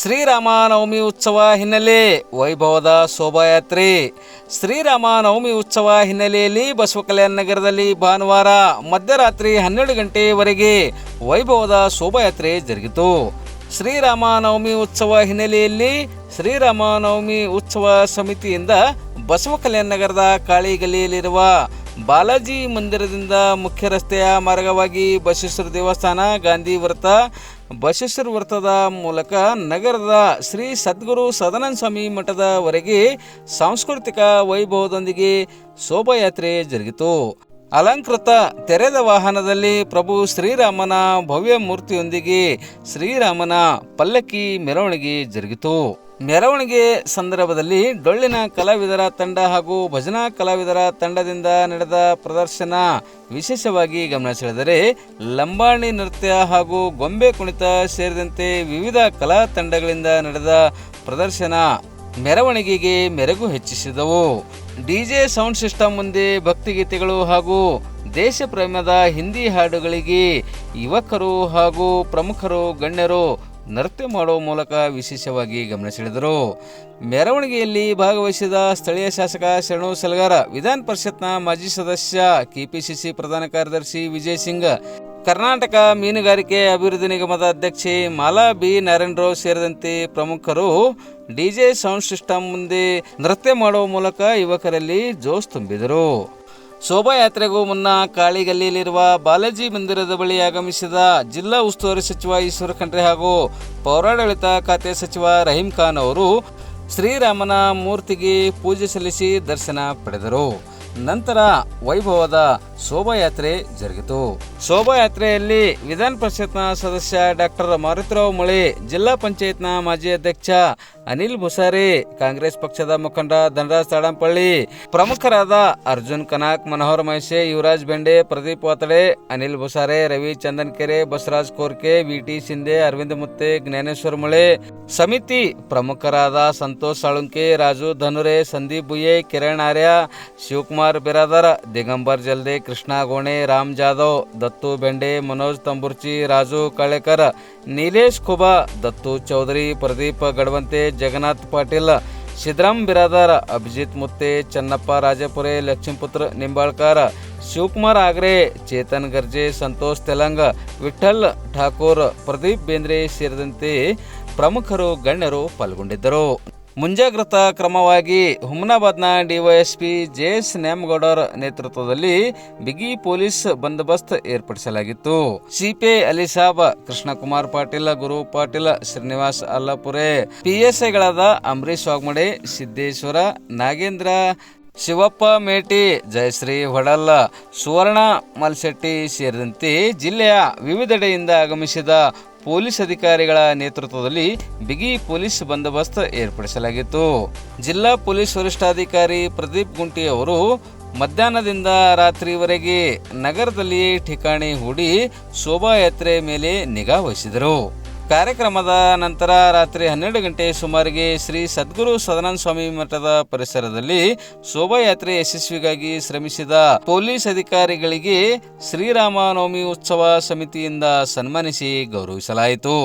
ಶ್ರೀರಾಮನವಮಿ ಉತ್ಸವ ಹಿನ್ನೆಲೆ ವೈಭವದ ಶೋಭಾಯಾತ್ರೆ. ಶ್ರೀರಾಮನವಮಿ ಉತ್ಸವ ಹಿನ್ನೆಲೆಯಲ್ಲಿ ಬಸವ ಕಲ್ಯಾಣ ನಗರದಲ್ಲಿ ಭಾನುವಾರ ಮಧ್ಯರಾತ್ರಿ ಹನ್ನೆರಡು ಗಂಟೆವರೆಗೆ ವೈಭವದ ಶೋಭಾಯಾತ್ರೆ ಜರುಗಿತು. ಶ್ರೀರಾಮನವಮಿ ಉತ್ಸವ ಹಿನ್ನೆಲೆಯಲ್ಲಿ ಶ್ರೀರಾಮನವಮಿ ಉತ್ಸವ ಸಮಿತಿಯಿಂದ ಬಸವ ಕಲ್ಯಾಣ ನಗರದ ಕಾಳಿಗಲ್ಲಿಯಲ್ಲಿರುವ ಬಾಲಾಜಿ ಮಂದಿರದಿಂದ ಮುಖ್ಯ ರಸ್ತೆಯ ಮಾರ್ಗವಾಗಿ ಬಸವೇಶ್ವರ ದೇವಸ್ಥಾನ, ಗಾಂಧಿ ವೃತ್ತ, ಬಸವೇಶ್ವರ ವೃತ್ತದ ಮೂಲಕ ನಗರದ ಶ್ರೀ ಸದ್ಗುರು ಸದಾನಂದ ಸ್ವಾಮಿ ಮಠದವರೆಗೆ ಸಾಂಸ್ಕೃತಿಕ ವೈಭವದೊಂದಿಗೆ ಶೋಭಾಯಾತ್ರೆ ಜರುಗಿತು. ಅಲಂಕೃತ ತೆರೆದ ವಾಹನದಲ್ಲಿ ಪ್ರಭು ಶ್ರೀರಾಮನ ಭವ್ಯ ಮೂರ್ತಿಯೊಂದಿಗೆ ಶ್ರೀರಾಮನ ಪಲ್ಲಕ್ಕಿ ಮೆರವಣಿಗೆ ಜರುಗಿತು. ಮೆರವಣಿಗೆ ಸಂದರ್ಭದಲ್ಲಿ ಡೊಳ್ಳಿನ ಕಲಾವಿದರ ತಂಡ ಹಾಗೂ ಭಜನಾ ಕಲಾವಿದರ ತಂಡದಿಂದ ನಡೆದ ಪ್ರದರ್ಶನ ವಿಶೇಷವಾಗಿ ಗಮನ ಸೆಳೆದರೆ ಲಂಬಾಣಿ ನೃತ್ಯ ಹಾಗೂ ಗೊಂಬೆ ಕುಣಿತ ಸೇರಿದಂತೆ ವಿವಿಧ ಕಲಾ ತಂಡಗಳಿಂದ ನಡೆದ ಪ್ರದರ್ಶನ ಮೆರವಣಿಗೆಗೆ ಮೆರಗು ಹೆಚ್ಚಿಸಿದವು. ಡಿಜೆ ಸೌಂಡ್ ಸಿಸ್ಟಮ್ ಮುಂದೆ ಭಕ್ತಿಗೀತೆಗಳು ಹಾಗೂ ದೇಶ ಪ್ರೇಮದ ಹಿಂದಿ ಹಾಡುಗಳಿಗೆ ಯುವಕರು ಹಾಗೂ ಪ್ರಮುಖರು ಗಣ್ಯರು ನೃತ್ಯ ಮಾಡುವ ಮೂಲಕ ವಿಶೇಷವಾಗಿ ಗಮನ ಸೆಳೆದರು ಮೆರವಣಿಗೆಯಲ್ಲಿ ಭಾಗವಹಿಸಿದ ಸ್ಥಳೀಯ ಶಾಸಕ ಶರಣು ಸಲಗಾರ, ವಿಧಾನ ಪರಿಷತ್ನ ಮಾಜಿ ಸದಸ್ಯ, ಕೆಪಿಸಿಸಿ ಪ್ರಧಾನ ಕಾರ್ಯದರ್ಶಿ ವಿಜಯ್ ಸಿಂಗ್, ಕರ್ನಾಟಕ ಮೀನುಗಾರಿಕೆ ಅಭಿವೃದ್ಧಿ ನಿಗಮದ ಅಧ್ಯಕ್ಷೆ ಮಾಲಾ ಬಿ. ನಾರಾಯಣರಾವ್ ಸೇರಿದಂತೆ ಪ್ರಮುಖರು ಡಿಜೆ ಸೌಂಡ್ ಸಿಸ್ಟಮ್ ಮುಂದೆ ನೃತ್ಯ ಮಾಡುವ ಮೂಲಕ ಯುವಕರಲ್ಲಿ ಜೋಶ್ ತುಂಬಿದರು. ಶೋಭಾಯಾತ್ರೆಗೂ ಮುನ್ನ ಕಾಳಿಗಲ್ಲಿಯಲ್ಲಿರುವ ಬಾಲಾಜಿ ಮಂದಿರದ ಬಳಿ ಆಗಮಿಸಿದ ಜಿಲ್ಲಾ ಉಸ್ತುವಾರಿ ಸಚಿವ ಈಶ್ವರ ಖಂಡ್ರೆ ಹಾಗೂ ಪೌರಾಡಳಿತ ಖಾತೆ ಸಚಿವ ರಹೀಂ ಖಾನ್ ಅವರು ಶ್ರೀರಾಮನ ಮೂರ್ತಿಗೆ ಪೂಜೆ ಸಲ್ಲಿಸಿ ದರ್ಶನ ಪಡೆದರು. ನಂತರ ವೈಭವದ ಶೋಭಾಯಾತ್ರೆ ಜರುಗಿತು. ಶೋಭಾಯಾತ್ರೆಯಲ್ಲಿ ವಿಧಾನ ಪರಿಷತ್ನ ಸದಸ್ಯ ಡಾಕ್ಟರ್ ಮಾರುತಿರಾವ್ ಮುಳಿ, ಜಿಲ್ಲಾ ಪಂಚಾಯತ್ನ ಮಾಜಿ ಅಧ್ಯಕ್ಷ ಅನಿಲ್ ಭುಸಾರಿ, ಕಾಂಗ್ರೆಸ್ ಪಕ್ಷದ ಮುಖಂಡ ಧನರಾಜ್ ತಾಡಂಪಳ್ಳಿ ಪ್ರಮುಖರಾದ ಅರ್ಜುನ್ ಕನಾಕ್, ಮನೋಹರ್ ಮಹೇಶೆ, ಯುವರಾಜ್ ಬೆಂಡೆ, ಪ್ರದೀಪ್ ವಾತಡೆ ಅನಿಲ್ ಭುಸಾರೆ, ರವಿ ಚಂದನ್ಕೆರೆ, ಬಸವರಾಜ್ ಕೋರ್ಕೆ, ವಿಟಿ ಶಿಂದೆ ಅರವಿಂದ ಮುತ್ತೆ, ಜ್ಞಾನೇಶ್ವರ ಮೊಳೆ. ಸಮಿತಿ ಪ್ರಮುಖರಾದ ಸಂತೋಷ್ ಸಾಳುಂಕೆ, ರಾಜು ಧನುರೆ, ಸಂದೀಪ್ ಬುಯ್ಯೆ ಕಿರಣ್ ಆರ್ಯ, ಶಿವಕುಮಾರ್ ಬಿರಾದರ್, ದಿಗಂಬರ್ ಜಲ್ದೆ ಕೃಷ್ಣ ಗೋಣೆ, ರಾಮ್ ಜಾಧವ್, ದತ್ತು ಬೆಂಡೆ, ಮನೋಜ್ ತಂಬುರ್ಚಿ, ರಾಜು ಕಳೆಕರ್, ನೀಲೇಶ್ ಖುಬಾ, ದತ್ತು ಚೌಧರಿ, ಪ್ರದೀಪ್ ಗಡವಂತೆ, ಜಗನ್ನಾಥ್ ಪಾಟೀಲ್ ಸಿದ್ದರಾಮ್ ಬಿರಾದಾರ್, ಅಭಿಜಿತ್ ಮುತ್ತೆ, ಚನ್ನಪ್ಪ ರಾಜಪುರೆ, ಲಕ್ಷ್ಮೀಪುತ್ರ ನಿಂಬಾಳ್ಕರ್, ಶಿವಕುಮಾರ್ ಆಗ್ರೆ, ಚೇತನ್ ಗರ್ಜೆ, ಸಂತೋಷ್ ತೆಲಂಗ, ವಿಠಲ್ ಠಾಕೂರ್, ಪ್ರದೀಪ್ ಬೇಂದ್ರೆ ಸೇರಿದಂತೆ ಪ್ರಮುಖರು ಗಣ್ಯರು ಪಾಲ್ಗೊಂಡಿದ್ದರು. ಮುಂಜಾಗ್ರತಾ ಕ್ರಮವಾಗಿ ಹುಮನಾಬಾದ್ನ ಡಿವೈಎಸ್ಪಿ ಜೆ ಎಸ್ ನೇತೃತ್ವದಲ್ಲಿ ಬಿಗಿ ಪೊಲೀಸ್ ಬಂದೋಬಸ್ತ್ ಏರ್ಪಡಿಸಲಾಗಿತ್ತು. ಸಿಪಿಐ ಅಲಿ ಸಾಬ್ ಕೃಷ್ಣಕುಮಾರ್ ಪಾಟೀಲ್, ಗುರು ಪಾಟೀಲ್, ಶ್ರೀನಿವಾಸ್ ಅಲ್ಲಪುರೆ, ಪಿಎಸ್ಐಗಳಾದ ಅಂಬರೀಶ್ ವಾಗ್ಮಡೆ, ಸಿದ್ದೇಶ್ವರ, ನಾಗೇಂದ್ರ, ಶಿವಪ್ಪ ಮೇಟಿ, ಜಯಶ್ರೀ ಹೊಡಲ್ಲ, ಸುವರ್ಣ ಮಲ್ಶೆಟ್ಟಿ ಸೇರಿದಂತೆ ಜಿಲ್ಲೆಯ ವಿವಿಧೆಡೆಯಿಂದ ಆಗಮಿಸಿದ ಪೊಲೀಸ್ ಅಧಿಕಾರಿಗಳ ನೇತೃತ್ವದಲ್ಲಿ ಬಿಗಿ ಪೊಲೀಸ್ ಬಂದೋಬಸ್ತ್ ಏರ್ಪಡಿಸಲಾಗಿತ್ತು. ಜಿಲ್ಲಾ ಪೊಲೀಸ್ ವರಿಷ್ಠಾಧಿಕಾರಿ ಪ್ರದೀಪ್ ಗುಂಟಿ ಅವರು ಮಧ್ಯಾಹ್ನದಿಂದ ರಾತ್ರಿವರೆಗೆ ನಗರದಲ್ಲಿ ಠಿಕಾಣಿ ಹೂಡಿ ಶೋಭಾಯಾತ್ರೆ ಮೇಲೆ ನಿಗಾ ವಹಿಸಿದರು. ಕಾರ್ಯಕ್ರಮದ ನಂತರ ರಾತ್ರಿ ಹನ್ನೆರಡು ಗಂಟೆ ಸುಮಾರಿಗೆ ಶ್ರೀ ಸದ್ಗುರು ಸದಾನಂದ ಸ್ವಾಮಿ ಮಠದ ಪರಿಸರದಲ್ಲಿ ಶೋಭಾಯಾತ್ರೆ ಯಶಸ್ವಿಗಾಗಿ ಶ್ರಮಿಸಿದ ಪೊಲೀಸ್ ಅಧಿಕಾರಿಗಳಿಗೆ ಶ್ರೀರಾಮನವಮಿ ಉತ್ಸವ ಸಮಿತಿಯಿಂದ ಸನ್ಮಾನಿಸಿ ಗೌರವಿಸಲಾಯಿತು.